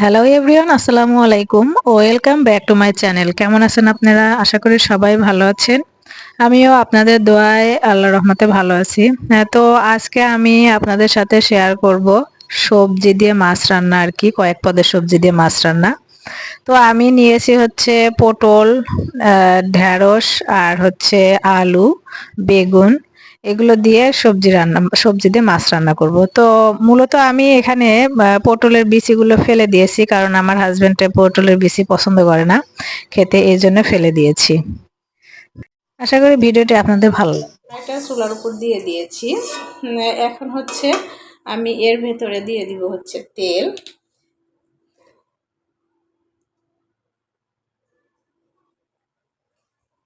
Hello everyone আসসালামু আলাইকুম welcome back to my channel কেমন আছেন আপনারা? আশা করি সবাই ভালো আছেন। আমিও আপনাদের দোয়ায় আল্লাহ রহমতে ভালো আছি। হ্যাঁ, তো আজকে আমি আপনাদের সাথে শেয়ার করব সবজি দিয়ে মাছ রান্না আর কি কয়েক পদের সবজি দিয়ে মাছ রান্না। তো আমি নিয়েছি হচ্ছে পটল ঢ্যাঁড়স আর হচ্ছে আলু বেগুন এগুলো দিয়ে সবজি রান্না, সবজি দিয়ে মাছ রান্না করব। তো মূলত আমি এখানে পটলের বিচিগুলো ফেলে দিয়েছি কারণ আমার হাজব্যান্ডে পটলের বিচি পছন্দ করে না। খেতে এই জন্য ফেলে দিয়েছি। আশা করি ভিডিওটি আপনাদের ভালো এটা চুলার উপর দিয়ে দিয়েছি। এখন হচ্ছে আমি এর ভেতরে দিয়ে দিব হচ্ছে তেল।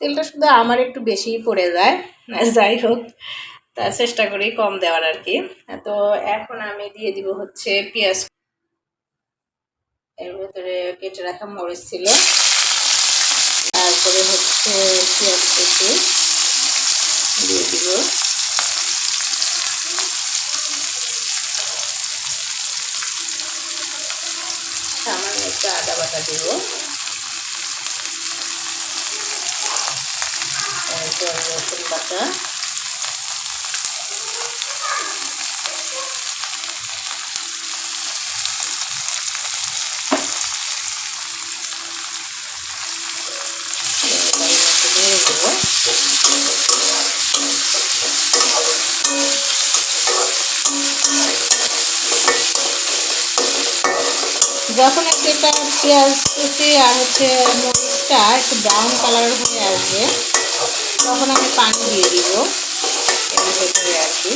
তেলটা শুধু আমার একটু বেশিই পড়ে যায় যাই হোক, তা চেষ্টা করি কম দেওয়ার আর কি। তো এখন আমি দিয়ে দিব হচ্ছে পেঁয়াজ। এর ভেতরে কেটে রাখা মরিচ ছিল। তারপরে হচ্ছে পেঁয়াজ কেটে দিয়ে দিব। সামান্য একটু আদা বাটা দিব। রসুন বাটা যখন একটু এটা পেঁয়াজ কুচি আর হচ্ছে মরিচটা একটু ব্রাউন কালার হয়ে আসবে তখন আমি পানি দিয়ে দিব। আর কি।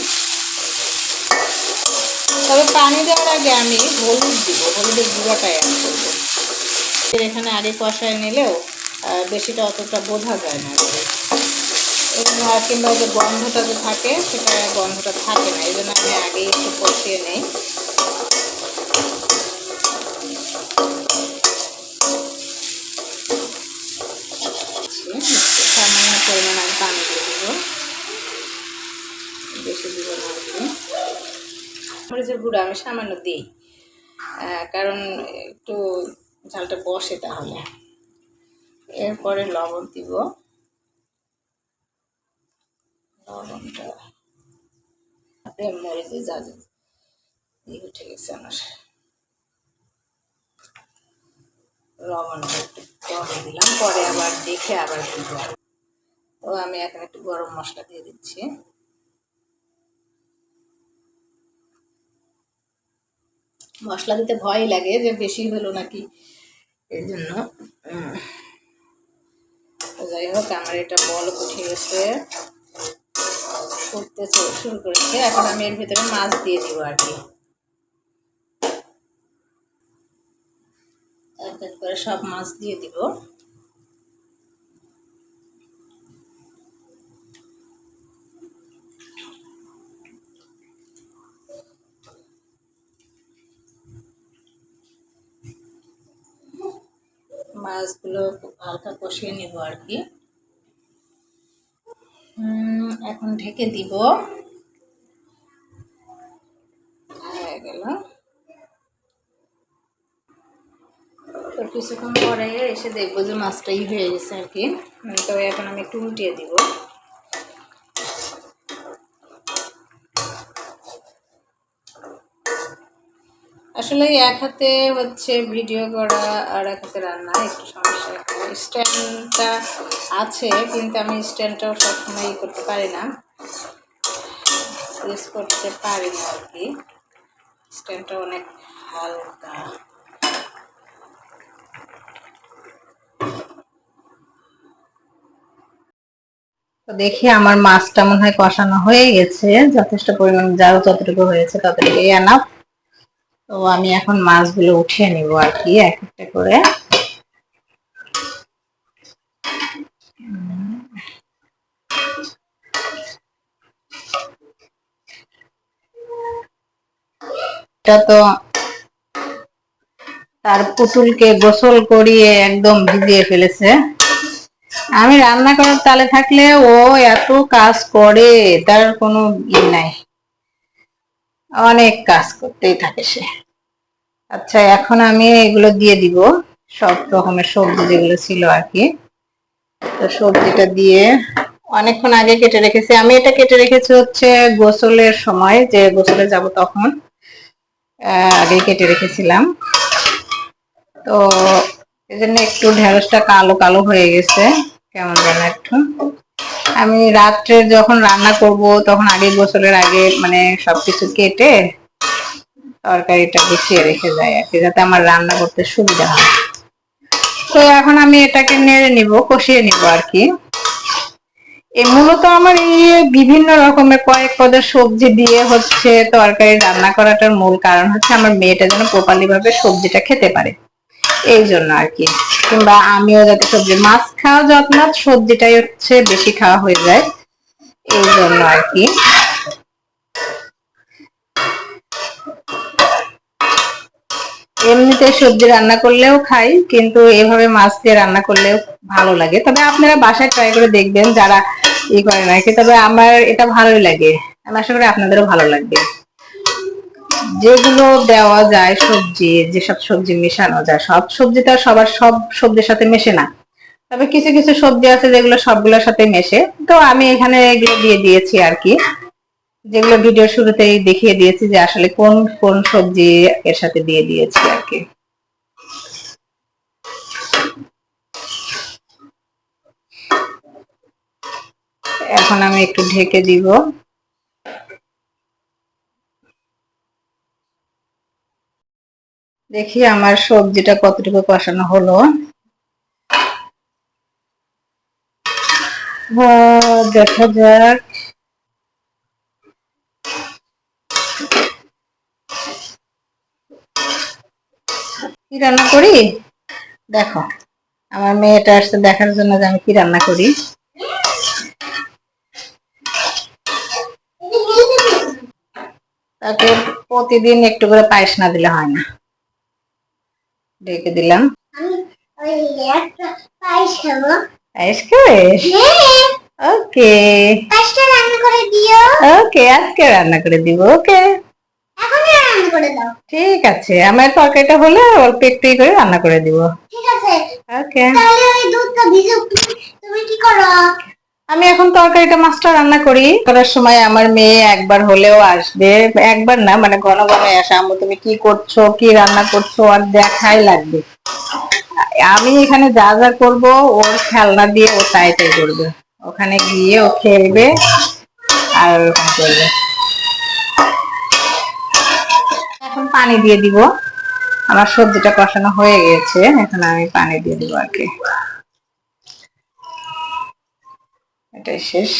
তবে পানি দেওয়ার আগে আমি হলুদ দিব, হলুদের গুঁড়াটা অ্যাড করব। এখানে আগে কষায় নিলেও বেশিটা অতটা বোঝা যায় না। কিংবা যে গন্ধটা যে থাকে, সেটা গন্ধটা থাকে না। এই জন্য আমি আগে একটু কষিয়ে নিই সামান্য পরিমাণ আমি পানি দিয়ে দেবো বেশি দিব না আর কি মরিচের গুঁড়ো আমি সামান্য দিই। কারণ একটু ঝালটা বসে তাহলে। এরপরে লবণ দিব। লবণটা মরিচে যা দিয়ে ঠিক আছে আমার। লবণটা একটু কম দিলাম, পরে আবার দেখে আবার দিব। তো আমি এখন একটু গরম মশলা দিয়ে দিচ্ছি। মশলা দিতে ভয় লাগে যে বেশি হলো নাকি। এই জন্য যাই হোক, আমার এটা বল উঠে গেছে। করতে শুরু করেছে। এখন আমি এর ভিতরে মাছ দিয়ে দিব আর কি। এক এক করে সব মাছ দিয়ে দিব। মাছগুলো হালকা কষিয়ে নিব আর কি। এখন ঢেকে দিব। হয়ে গেল। তো কিছুক্ষণ পরে এসে দেখব যে মাছটাই হয়ে গেছে আর কি। তো এখন আমি একটু উল্টিয়ে দিব। আসলে এক হাতে হচ্ছে ভিডিও করা আর এক হাতে রান্না, একটু সমস্যা স্ট্যান্ডটা আছে, কিন্তু আমি স্ট্যান্ডটাও সবসময় করতে পারি না। ইউজ করতে পারি না আর কি। স্ট্যান্ডটা অনেক হালকা। তো দেখি আমার মাছটা মনে হয় কষানো হয়ে গেছে, যথেষ্ট পরিমাণ যাও যতটুকু হয়েছে ততটুকু এনাফ তো আমি এখন মাছগুলো উঠিয়ে নিব আর কি, এক একটা করে। এটা তো তার পুতুলকে গোসল করিয়ে একদম ভিজিয়ে ফেলেছে। আমি রান্না করার তালে থাকলে ও এত কাজ করে, তার কোনো ই নাই। অনেক কাজ করতেই থাকে সে। আচ্ছা এখন আমি এগুলো দিয়ে দিব, সব রকমের সবজি যেগুলো ছিল আর কি। তো সবজিটা দিয়ে অনেকক্ষণ আগে কেটে রেখেছি। আমি এটা কেটে রেখেছি হচ্ছে গোসলের সময়, যে গোসলে যাব তখন আগে কেটে রেখেছিলাম। তো এই জন্য একটু ঢেঁড়সটা কালো কালো হয়ে গেছে, কেমন যেন একটু। আমি রাত্রে যখন রান্না করব, তখন আগে গোসলের আগে মানে সবকিছু কেটে তরকারিটা গুছিয়ে রেখে যাই আর কি, যাতে আমার রান্না করতে সুবিধা হয়। তো এখন আমি এটাকে নেড়ে নিব, কষিয়ে নিব আর কি। মূলত আমার এই বিভিন্ন রকমের কয়েক পদের সবজি দিয়ে হচ্ছে তরকারি রান্না করাটার মূল কারণ হচ্ছে আমার মেয়েটা যেন প্রপারলি ভাবে সবজিটা খেতে পারে। এই জন্য আর কি। কিংবা আমিও যাতে সবজি মাছ খাওয়া যত্ন সবজিটাই হচ্ছে বেশি খাওয়া হয়ে যায়। এই জন্য আর কি। এমনিতে সবজি রান্না করলেও খাই, কিন্তু এভাবে মাছ দিয়ে রান্না করলেও ভালো লাগে। তবে আপনারা বাসায় ট্রাই করে দেখবেন যারা ই আর কি তবে আমার এটা ভালোই লাগে। আমি আশা করি আপনাদেরও ভালো লাগবে। যেগুলো দেওয়া যায় সবজি, যেসব সবজি মেশানো যায়, সব সবজি তো সবার, সব সবজির সাথে মেশে না। তবে কিছু কিছু সবজি আছে যেগুলো সবগুলোর সাথে মেশে। তো আমি এখানে এগুলো দিয়ে দিয়েছি আর কি। যেগুলো ভিডিও শুরুতেই দেখিয়ে দিয়েছি যে আসলে কোন কোন সবজি এর সাথে দিয়ে দিয়েছি আর কি। এখন আমি একটু ঢেকে দিব। দেখি আমার সবজিটা কতটুকু কষানো হলো। দেখা যাক। কি রান্না করি? দেখো, আমার মেয়েটা আসছে দেখার জন্য যে আমি কি রান্না করি। তাকে প্রতিদিন একটু করে পায়েস না দিলে হয় না। ঢেকে দিলাম পায়েস খাবে ওকে পায়েসটা রান্না করে দিও ওকে আজকে রান্না করে দিব ওকে এখনই রান্না করে দাও ঠিক আছে আমার তরকারিটা হলে অল্প একটু করে রান্না করে দিব ঠিক আছে। ওকে তাহলে ওই দুধটা ভিজুক তুমি তুমি কি করো আমি এখন তরকারিটা মাছটা রান্না করি। করার সময় আমার মেয়ে একবার হলেও আসবে। একবার না মানে ঘন ঘন আসে, আম্মু, তুমি কি করছ? কি রান্না করছ? আর দেখাই লাগবে। আমি এখানে যা যা করব, ওর খেলনা দিয়ে ও তাই তাই করবে। ওখানে গিয়ে ও খেলবে আর ওরকম করবে। এখন পানি দিয়ে দিব। আমার সবজিটা কষানো হয়ে গেছে, এখন আমি পানি দিয়ে দিব আর কি। এটাই শেষ।